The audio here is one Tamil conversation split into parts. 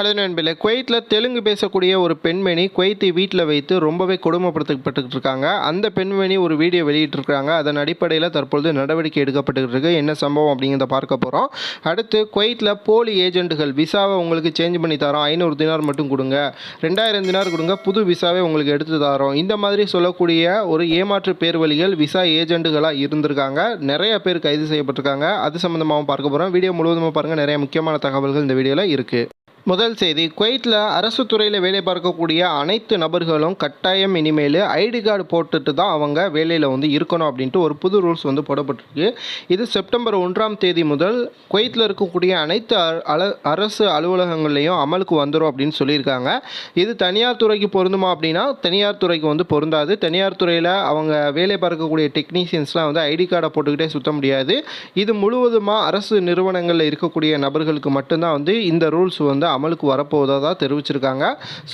ஹலோ நண்பர்களே குவைத்தில் தெலுங்கு பேசக்கூடிய ஒரு பெண்மணி குவைத்தை வீட்டில் வைத்து ரொம்பவே கொடுமைப்படுத்தப்பட்டுக்கிட்டு இருக்காங்க அந்த பெண்மணி ஒரு வீடியோ வெளியிட்டிருக்காங்க அதன் அடிப்படையில் தற்பொழுது நடவடிக்கை எடுக்கப்பட்டுக்கிட்டு இருக்கு என்ன சம்பவம் அப்படிங்கிறத பார்க்க போகிறோம் அடுத்து குவைத்தில் போலி ஏஜென்ட்டுகள் விசாவை உங்களுக்கு சேஞ்ச் பண்ணி தரோம். ஐநூறு தினார் மட்டும் கொடுங்க. ரெண்டாயிரம் தினார் கொடுங்க. புது விசாவே உங்களுக்கு எடுத்து தரோம். இந்த மாதிரி சொல்லக்கூடிய ஒரு ஏமாற்று பேர்வழிகள் விசா ஏஜென்ட்டுகளாக இருந்திருக்காங்க. நிறைய பேர் கைது செய்யப்பட்டிருக்காங்க. அது சம்மந்தமாகவும் பார்க்க போகிறோம் வீடியோ முழுவதுமாக பாருங்கள் நிறைய முக்கியமான தகவல்கள் இந்த வீடியோவில் இருக்குது முதல் செய்தி. குவைத்தில் அரசு துறையில் வேலை பார்க்கக்கூடிய அனைத்து நபர்களும் கட்டாயம் இனிமேல் ஐடி கார்டு போட்டுட்டு தான் அவங்க வேலையில் வந்து இருக்கணும் அப்படின்ட்டு ஒரு புது ரூல்ஸ் வந்து போடப்பட்டிருக்கு. இது செப்டம்பர் ஒன்றாம் தேதி முதல் குவைத்தில் இருக்கக்கூடிய அனைத்து அ- அல அரசு அலுவலகங்கள்லையும் அமலுக்கு வந்துடும் அப்படின்னு சொல்லியிருக்காங்க. இது தனியார் துறைக்கு பொருந்துமா அப்படின்னா தனியார் துறைக்கு வந்து பொருந்தாது. தனியார் துறையில் அவங்க வேலை பார்க்கக்கூடிய டெக்னீஷியன்ஸ்லாம் வந்து ஐடி கார்டை போட்டுக்கிட்டே சுத்த முடியாது. இது முழுவதுமாக அரசு நிறுவனங்களில் இருக்கக்கூடிய நபர்களுக்கு மட்டும்தான் வந்து இந்த ரூல்ஸ் வந்து அமலுக்கு வரப்போவதாக தெரிவிச்சிருக்காங்க.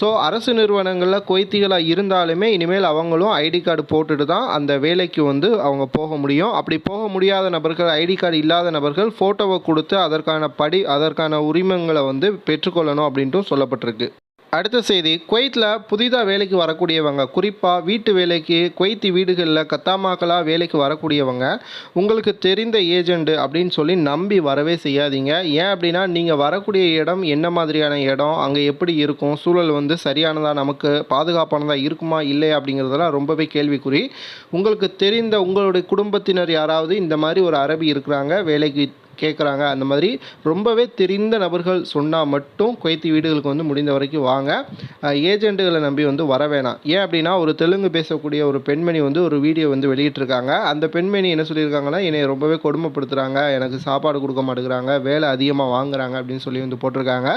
ஸோ அரசு நிறுவனங்களில் கொய்த்திகளாக இருந்தாலுமே இனிமேல் அவங்களும் ஐடி கார்டு போட்டுட்டு தான் அந்த வேலைக்கு வந்து அவங்க போக முடியும். அப்படி போக முடியாத நபர்கள் ஐடி கார்டு இல்லாத நபர்கள் ஃபோட்டோவை கொடுத்து அதற்கான படி அதற்கான உரிமங்களை வந்து பெற்றுக்கொள்ளணும் அப்படின்ட்டும் சொல்லப்பட்டிருக்கு. அடுத்த செய்தி குவைத்தில் புதிதாக வேலைக்கு வரக்கூடியவங்க குறிப்பாக வீட்டு வேலைக்கு குவைத்தி வீடுகளில் கத்தாமாக்களாக வேலைக்கு வரக்கூடியவங்க உங்களுக்கு தெரிந்த ஏஜெண்ட்டு அப்படின்னு சொல்லி நம்பி வரவே செய்யாதீங்க. ஏன் அப்படின்னா நீங்கள் வரக்கூடிய இடம் என்ன மாதிரியான இடம் அங்கே எப்படி இருக்கும் சூழல் வந்து சரியானதாக நமக்கு பாதுகாப்பானதாக இருக்குமா இல்லையா அப்படிங்கிறதெல்லாம் ரொம்பவே கேள்விக்குறி. உங்களுக்கு தெரிந்த உங்களுடைய குடும்பத்தினர் யாராவது இந்த மாதிரி ஒரு அரபி இருக்கிறாங்க வேலைக்கு கேட்குறாங்க. அந்த மாதிரி ரொம்பவே தெரிந்த நபர்கள் சொன்னால் மட்டும் குவைத்தி வீடுகளுக்கு வந்து முடிந்த வரைக்கும் வாங்க. ஏஜெண்ட்டுகளை ஏஜென்ட்டுகளை நம்பி வந்து வர வேணாம். ஏன் அப்படின்னா ஒரு தெலுங்கு பேசக்கூடிய ஒரு பெண்மணி வந்து ஒரு வீடியோ வந்து வெளியிட்டிருக்காங்க. அந்த பெண்மணி என்ன சொல்லியிருக்காங்கன்னா என்னை ரொம்பவே கொடுமைப்படுத்துகிறாங்க எனக்கு சாப்பாடு கொடுக்க மாட்டேங்கிறாங்க. வேலை அதிகமாக வாங்குறாங்க. அப்படின்னு சொல்லி வந்து போட்டிருக்காங்க.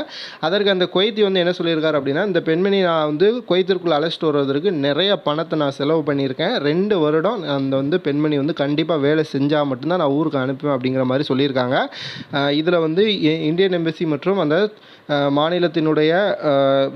அதற்கு அந்த குவைத்தி வந்து என்ன சொல்லியிருக்காரு அப்படின்னா இந்த பெண்மணி நான் வந்து குவைத்திற்குள் அழைச்சிட்டு வருவதற்கு நிறைய பணத்தை நான் செலவு பண்ணியிருக்கேன். ரெண்டு வருடம் அந்த வந்து பெண்மணி வந்து கண்டிப்பாக வேலை செஞ்சால் மட்டும்தான் நான் ஊருக்கு அனுப்புவேன். அப்படிங்கிற மாதிரி சொல்லியிருக்காங்க. இதில் வந்து இந்தியன் எம்பசி மற்றும் அந்த மாநிலத்தினுடைய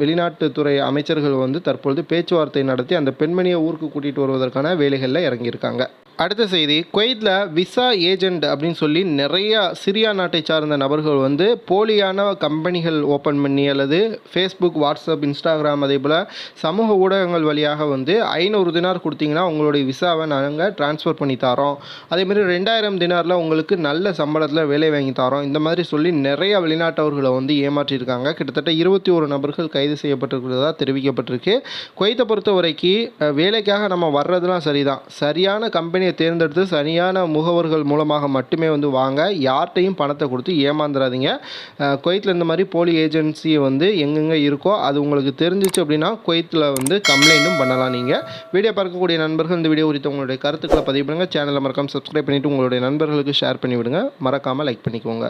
வெளிநாட்டுத்துறை அமைச்சர்கள் வந்து தற்பொழுது பேச்சுவார்த்தை நடத்தி அந்த பெண்மணியை ஊருக்கு கூட்டிகிட்டு வருவதற்கான வேலைகளில் இறங்கியிருக்காங்க. அடுத்த செய்தி குவைத்தில் விசா ஏஜெண்ட் அப்படின்னு சொல்லி நிறையா சிரியா நாட்டை சார்ந்த நபர்கள் வந்து போலியான கம்பெனிகள் ஓப்பன் பண்ணி அல்லது ஃபேஸ்புக் வாட்ஸ்அப் இன்ஸ்டாகிராம் அதே போல் சமூக ஊடகங்கள் வழியாக வந்து ஐநூறு தினார் கொடுத்தீங்கன்னா உங்களுடைய விசாவை நாங்கள் டிரான்ஸ்ஃபர் பண்ணி தரோம். அதேமாதிரி ரெண்டாயிரம் தினாரில் உங்களுக்கு நல்ல சம்பளத்தில் வேலை வாங்கி தரோம். இந்த மாதிரி சொல்லி நிறைய வெளிநாட்டவர்களை வந்து ஏமாற்றியிருக்காங்க. கிட்டத்தட்ட இருபத்தி ஒரு நபர்கள் கைது செய்யப்பட்டிருக்கிறதா தெரிவிக்கப்பட்டிருக்கு. குவைத்தை பொறுத்த வரைக்கும் வேலைக்காக நம்ம வர்றதுலாம் சரிதான். சரியான கம்பெனி கம்பெனியை தேர்ந்தெடுத்து சரியான முகவர்கள் மூலமாக மட்டுமே வந்து வாங்க யார்கிட்டையும் பணத்தை கொடுத்து ஏமாந்துடாதீங்க குவைத்தில் இந்த மாதிரி போலி ஏஜென்சி வந்து எங்கெங்கே இருக்கோ அது உங்களுக்கு தெரிஞ்சிச்சு அப்படின்னா குவைத்தில் வந்து கம்ப்ளைண்ட்டும் பண்ணலாம் நீங்கள் வீடியோ பார்க்கக்கூடிய நண்பர்கள் இந்த வீடியோ குறித்து உங்களுடைய கருத்துக்களை பதிவு பண்ணுங்கள் சேனலை மறக்காமல் சப்ஸ்கிரைப் பண்ணிவிட்டு உங்களுடைய நண்பர்களுக்கு ஷேர் பண்ணிவிடுங்க. மறக்காமல் லைக் பண்ணிக்கோங்க.